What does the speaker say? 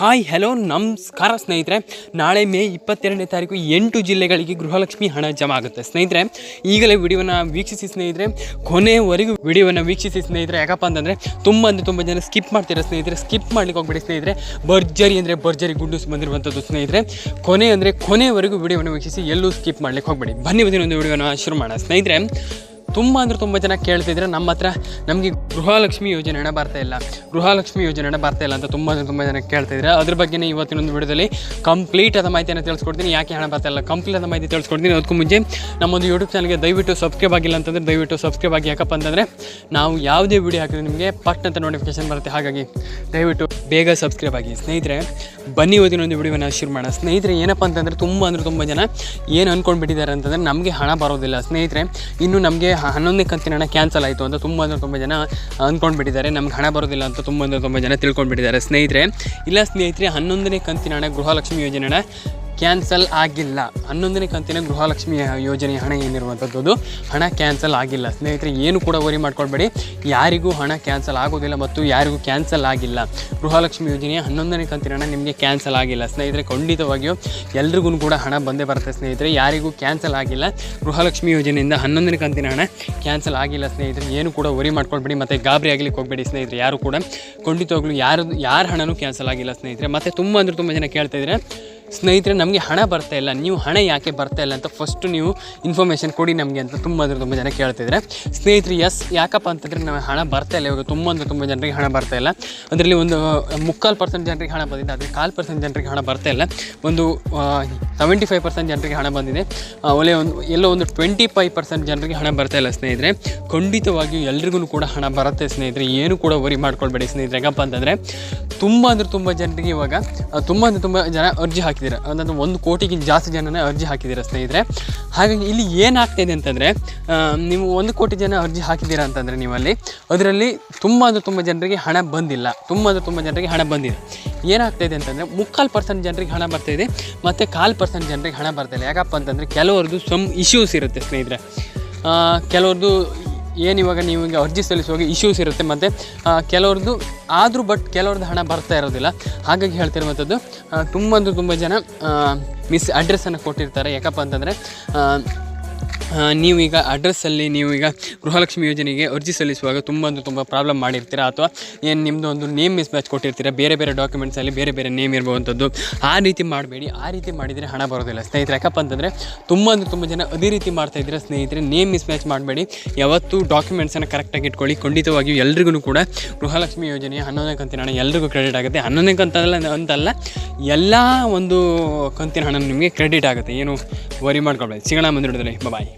Hi, hello, ನಮಸ್ಕಾರ ಸ್ನೇಹಿತರೆ. ನಾಳೆ ಮೇ ಇಪ್ಪತ್ತೆರಡನೇ ತಾರೀಕು ಎಂಟು ಜಿಲ್ಲೆಗಳಿಗೆ ಗೃಹಲಕ್ಷ್ಮಿ ಹಣ ಜಮಾ ಆಗುತ್ತೆ. ಸ್ನೇಹಿತರೆ, ಈಗಲೇ ವಿಡಿಯೋನ ವೀಕ್ಷಿಸಿ ಸ್ನೇಹಿತರೆ. ಕೊನೆವರೆಗೂ ವಿಡಿಯೋನ ವೀಕ್ಷಿಸಿ ಸ್ನೇಹಿತರೆ, ಯಾಕಪ್ಪ ಅಂತಂದರೆ ತುಂಬ ಅಂದರೆ ತುಂಬ ಜನ ಸ್ಕಿಪ್ ಮಾಡ್ತೀರಾ ಸ್ನೇಹಿತರೆ ಸ್ಕಿಪ್ ಮಾಡ್ಲಿಕ್ಕೆ ಹೋಗ್ಬೇಡಿ ಸ್ನೇಹಿತರೆ. ಭರ್ಜರಿ ಅಂದರೆ ಭರ್ಜರಿ ಗುಡ್ಡಿಸ್ ಬಂದಿರುವಂಥದ್ದು ಸ್ನೇಹಿತರೆ. ಕೊನೆ ಅಂದರೆ ಕೊನೆವರೆಗೂ ವಿಡಿಯೋವನ್ನು ವೀಕ್ಷಿಸಿ ಎಲ್ಲೂ ಸ್ಕಿಪ್ ಮಾಡ್ಲಿಕ್ಕೆ ಹೋಗ್ಬೇಡಿ. ಬನ್ನಿ ಬನ್ನಿ ಒಂದು ವಿಡಿಯೋನ ಶುರು ಮಾಡೋಣ. ಸ್ನೇಹಿತರೆ, ತುಂಬ ಅಂದರೆ ತುಂಬ ಜನ ಕೇಳ್ತಿದ್ರೆ ನಮ್ಮ ಹತ್ರ ನಮಗೆ ಗೃಹಲಕ್ಷ್ಮಿ ಯೋಜನೆ ಹಣ ಬರ್ತಾ ಇಲ್ಲ. ಗೃಹಲಕ್ಷ್ಮಿ ಯೋಜನೆ ಬರ್ತಾ ಇಲ್ಲ ಅಂತ ತುಂಬ ಜನ ತುಂಬ ಜನ ಕೇಳ್ತಿದ್ರೆ ಅದ್ರ ಬಗ್ಗೆ ಇವತ್ತಿನೊಂದು ವಿಡಿಯೋದಲ್ಲಿ ಕಂಪ್ಲೀಟ್ ಆದ ಮಾಹಿತಿಯನ್ನು ತಿಳಿಸ್ಕೊಡ್ತೀನಿ. ಯಾಕೆ ಹಣ ಬರ್ತಾ ಇಲ್ಲ? ಕಂಪ್ಲೀಟ್ ಆದ ಮಾಹಿತಿ ತಿಳಿಸ್ಕೊಡ್ತೀನಿ. ಅದಕ್ಕೂ ಮುಂಚೆ ನಮ್ಮೊಂದು ಯೂಟ್ಯೂಬ್ ಚಾನಲ್ಗೆ ದಯವಿಟ್ಟು ಸಬ್ಸ್ಕ್ರೈಬ್ ಆಗಿಲ್ಲ ಅಂತಂದರೆ ದಯವಿಟ್ಟು ಸಬ್ಸ್ಕ್ರೈಬ್ ಆಗಿ ಯಾಕಪ್ಪ ಅಂತಂದರೆ ನಾವು ಯಾವುದೇ ವಿಡಿಯೋ ಹಾಕಿದ್ರೆ ನಿಮಗೆ ಪಟ್ ಅಂತ ನೋಟಿಫಿಕೇಶನ್ ಬರುತ್ತೆ. ಹಾಗಾಗಿ ದಯವಿಟ್ಟು ಬೇಗ ಸಬ್ಸ್ಕ್ರೈಬ್ ಆಗಿ. ಸ್ನೇಹಿತರೆ, ಬನ್ನಿ ಇವತ್ತಿನೊಂದು ವಿಡಿಯೋನ ಶುರು ಮಾಡೋಣ. ಸ್ನೇಹಿತರೆ, ಏನಪ್ಪ ಅಂತಂದರೆ ತುಂಬ ಅಂದರೆ ತುಂಬ ಜನ ಏನು ಅಂದ್ಕೊಂಡ್ಬಿಟ್ಟಿದ್ದಾರೆ ಅಂತಂದರೆ ನಮಗೆ ಹಣ ಬರೋದಿಲ್ಲ. ಸ್ನೇಹಿತರೆ, ಇನ್ನು ನಮಗೆ ಹನ್ನೊಂದನೇ ಕಂತಿನ ಹಣ ಕ್ಯಾನ್ಸಲ್ ಆಯಿತು ಅಂತ ತುಂಬ ಅಂದರೆ ತುಂಬ ಜನ ಅಂದ್ಕೊಂಡ್ಬಿಟ್ಟಿದ್ದಾರೆ. ನಮ್ಗೆ ಹಣ ಬರೋದಿಲ್ಲ ಅಂತ ತುಂಬ ಅಂದರೆ ತುಂಬ ಜನ ತಿಳ್ಕೊಂಡ್ಬಿಟ್ಟಿದ್ದಾರೆ. ಸ್ನೇಹಿತರೆ, ಇಲ್ಲ ಸ್ನೇಹಿತರೆ, ಹನ್ನೊಂದನೇ ಕಂತಿನ ಹಣ ಗೃಹಲಕ್ಷ್ಮಿ ಯೋಜನೆ ಕ್ಯಾನ್ಸಲ್ ಆಗಿಲ್ಲ. ಹನ್ನೊಂದನೇ ಕಂತಿನ ಗೃಹಲಕ್ಷ್ಮಿ ಯೋಜನೆ ಹಣ ಏನಿರುವಂಥದ್ದು ಹಣ ಕ್ಯಾನ್ಸಲ್ ಆಗಿಲ್ಲ. ಸ್ನೇಹಿತರೆ, ಏನು ಕೂಡ ವರಿ ಮಾಡ್ಕೊಳ್ಬೇಡಿ. ಯಾರಿಗೂ ಹಣ ಕ್ಯಾನ್ಸಲ್ ಆಗೋದಿಲ್ಲ ಮತ್ತು ಯಾರಿಗೂ ಕ್ಯಾನ್ಸಲ್ ಆಗಿಲ್ಲ. ಗೃಹಲಕ್ಷ್ಮಿ ಯೋಜನೆಯ ಹನ್ನೊಂದನೇ ಕಂತಿನ ಹಣ ನಿಮಗೆ ಕ್ಯಾನ್ಸಲ್ ಆಗಿಲ್ಲ. ಸ್ನೇಹಿತರೆ, ಖಂಡಿತವಾಗಿಯೂ ಎಲ್ರಿಗೂ ಕೂಡ ಹಣ ಬಂದೇ ಬರುತ್ತೆ ಸ್ನೇಹಿತರೆ. ಯಾರಿಗೂ ಕ್ಯಾನ್ಸಲ್ ಆಗಿಲ್ಲ. ಗೃಹಲಕ್ಷ್ಮಿ ಯೋಜನೆಯಿಂದ ಹನ್ನೊಂದನೇ ಕಂತಿನ ಹಣ ಕ್ಯಾನ್ಸಲ್ ಆಗಿಲ್ಲ ಸ್ನೇಹಿತರೆ. ಏನು ಕೂಡ ವರಿ ಮಾಡ್ಕೊಳ್ಬೇಡಿ. ಮತ್ತು ಗಾಬರಿ ಆಗಲಿಕ್ಕೆ ಹೋಗಬೇಡಿ ಸ್ನೇಹಿತರೆ. ಯಾರು ಕೂಡ ಖಂಡಿತವಾಗ್ಲೂ ಯಾರು, ಯಾರ ಹಣನೂ ಕ್ಯಾನ್ಸಲ್ ಆಗಿಲ್ಲ ಸ್ನೇಹಿತರೆ. ಮತ್ತು ತುಂಬ ಅಂದರೆ ತುಂಬ ಜನ ಕೇಳ್ತಾ ಇದ್ದಾರೆ ಸ್ನೇಹಿತರೆ, ನಮಗೆ ಹಣ ಬರ್ತಾ ಇಲ್ಲ. ನೀವು ಹಣ ಯಾಕೆ ಬರ್ತಾ ಇಲ್ಲ ಅಂತ ಫಸ್ಟು ನೀವು ಇನ್ಫಾರ್ಮೇಷನ್ ಕೊಡಿ ನಮಗೆ ಅಂತ ತುಂಬ ಅಂದರೆ ತುಂಬ ಜನ ಕೇಳ್ತಿದ್ರೆ. ಸ್ನೇಹಿತರೆ ಎಸ್ ಯಾಕಪ್ಪ ಅಂತಂದರೆ ನಮಗೆ ಹಣ ಬರ್ತಾ ಇಲ್ಲ. ಇವಾಗ ತುಂಬ ಅಂದರೆ ತುಂಬ ಜನರಿಗೆ ಹಣ ಬರ್ತಾ ಇಲ್ಲ. ಅದರಲ್ಲಿ ಒಂದು ಮುಕ್ಕಾಲು ಪರ್ಸೆಂಟ್ ಜನರಿಗೆ ಹಣ ಬಂದಿದೆ. ಆದರೆ ಕಾಲು ಪರ್ಸೆಂಟ್ ಜನರಿಗೆ ಹಣ ಬರ್ತಾ ಇಲ್ಲ. ಒಂದು ಸೆವೆಂಟಿ ಫೈವ್ ಪರ್ಸೆಂಟ್ ಜನರಿಗೆ ಹಣ ಬಂದಿದೆ. ಒಳ್ಳೆ ಒಂದು, ಎಲ್ಲೋ ಒಂದು ಟ್ವೆಂಟಿ ಫೈವ್ ಪರ್ಸೆಂಟ್ ಜನರಿಗೆ ಹಣ ಬರ್ತಾ ಇಲ್ಲ ಸ್ನೇಹಿತರೆ. ಖಂಡಿತವಾಗಿಯೂ ಎಲ್ರಿಗೂ ಕೂಡ ಹಣ ಬರುತ್ತೆ ಸ್ನೇಹಿತರೆ. ಏನು ಕೂಡ ವರಿ ಮಾಡ್ಕೊಳ್ಬೇಡಿ ಸ್ನೇಹಿತರೆ. ಯಾಕಪ್ಪ ಅಂತಂದರೆ ತುಂಬ ಅಂದರೆ ತುಂಬ ಜನರಿಗೆ ಇವಾಗ ತುಂಬ ಅಂದರೆ ತುಂಬ ಜನ ಅರ್ಜಿ ಹಾಕಿದ್ದೀರ? ಅಂದರೆ ಒಂದು ಕೋಟಿಗಿಂತ ಜಾಸ್ತಿ ಜನನೇ ಅರ್ಜಿ ಹಾಕಿದ್ದೀರಾ ಸ್ನೇಹಿತರೆ. ಹಾಗಾಗಿ ಇಲ್ಲಿ ಏನಾಗ್ತಾಯಿದೆ ಅಂತಂದರೆ ನೀವು ಒಂದು ಕೋಟಿ ಜನ ಅರ್ಜಿ ಹಾಕಿದ್ದೀರಾ ಅಂತಂದರೆ ನೀವಲ್ಲಿ, ಅದರಲ್ಲಿ ತುಂಬ ಅಂದರೆ ತುಂಬ ಜನರಿಗೆ ಹಣ ಬಂದಿಲ್ಲ. ತುಂಬ ಅಂದರೆ ತುಂಬ ಜನರಿಗೆ ಹಣ ಬಂದಿದೆ. ಏನಾಗ್ತಾಯಿದೆ ಅಂತಂದರೆ, ಮುಕ್ಕಾಲು ಪರ್ಸೆಂಟ್ ಜನರಿಗೆ ಹಣ ಬರ್ತಾಯಿದೆ ಮತ್ತು ಕಾಲು ಪರ್ಸೆಂಟ್ ಜನರಿಗೆ ಹಣ ಬರ್ತಾಯಿಲ್ಲ ಯಾಕಪ್ಪ ಅಂತಂದರೆ, ಕೆಲವ್ರದ್ದು ಸಮ್ ಇಶ್ಯೂಸ್ ಇರುತ್ತೆ ಸ್ನೇಹಿತರೆ. ಕೆಲವ್ರದ್ದು ಏನು ಇವಾಗ ನೀವು ಹಿಂಗೆ ಅರ್ಜಿ ಸಲ್ಲಿಸುವಾಗ ಇಶ್ಯೂಸ್ ಇರುತ್ತೆ ಮತ್ತು ಕೆಲವ್ರದ್ದು ಆದರೂ ಬಟ್ ಕೆಲವ್ರದ್ದು ಹಣ ಬರ್ತಾ ಇರೋದಿಲ್ಲ. ಹಾಗಾಗಿ ಹೇಳ್ತಿರುವಂಥದ್ದು ತುಂಬ ಅಂದ್ರೆ ತುಂಬ ಜನ ಮಿಸ್ ಅಡ್ರೆಸ್ಸನ್ನು ಕೊಟ್ಟಿರ್ತಾರೆ. ಯಾಕಪ್ಪ ಅಂತಂದರೆ ಆ, ನೀವು ಈಗ ಅಡ್ರೆಸ್ಸಲ್ಲಿ ನೀವೀಗ ಗೃಹಲಕ್ಷ್ಮಿ ಯೋಜನೆಗೆ ಅರ್ಜಿ ಸಲ್ಲಿಸುವಾಗ ತುಂಬ ಅಂದರೆ ತುಂಬ ಪ್ರಾಬ್ಲಮ್ ಮಾಡಿರ್ತೀರಾ? ಅಥವಾ ಏನು ನಿಮ್ಮದು ಒಂದು ನೇಮ್ ಮಿಸ್ ಮ್ಯಾಚ್ ಕೊಟ್ಟಿರ್ತೀರಾ? ಬೇರೆ ಬೇರೆ ಡಾಕ್ಯುಮೆಂಟ್ಸಲ್ಲಿ ಬೇರೆ ಬೇರೆ ನೇಮ್ ಇರುವಂಥದ್ದು ಆ ರೀತಿ ಮಾಡಬೇಡಿ. ಆ ರೀತಿ ಮಾಡಿದರೆ ಹಣ ಬರೋದಿಲ್ಲ. ಸ್ನೇಹಿತರೆ ಯಾಕಪ್ಪ ಅಂತಂದರೆ ತುಂಬ ಅಂದರೆ ತುಂಬ ಜನ ಅದೇ ರೀತಿ ಮಾಡ್ತಾ ಇದ್ದೀರಾ ಸ್ನೇಹಿತರೆ ನೇಮ್ ಮಿಸ್ ಮ್ಯಾಚ್ ಮಾಡಬೇಡಿ. ಯಾವತ್ತೂ ಡಾಕ್ಯುಮೆಂಟ್ಸನ್ನು ಕರೆಕ್ಟಾಗಿ ಇಟ್ಕೊಳ್ಳಿ. ಖಂಡಿತವಾಗಿಯೂ ಎಲ್ರಿಗೂ ಕೂಡ ಗೃಹಲಕ್ಷ್ಮಿ ಯೋಜನೆಯ ಹನ್ನೊಂದನೇ ಕಂತಿನ ಹಣ ಎಲ್ರಿಗೂ ಕ್ರೆಡಿಟ್ ಆಗುತ್ತೆ. ಹನ್ನೊಂದನೇ ಕಂತಲ್ಲ ಅಂತಲ್ಲ ಎಲ್ಲ ಒಂದು ಕಂತಿನ ಹಣ ನಿಮಗೆ ಕ್ರೆಡಿಟ್ ಆಗುತ್ತೆ. ಏನು ವರಿ ಮಾಡ್ಕೊಳ್ಬೇಡಿ ಸಿಗೋಣ ಮುಂದಿಡಿದ್ರೆ ಬಾಯ್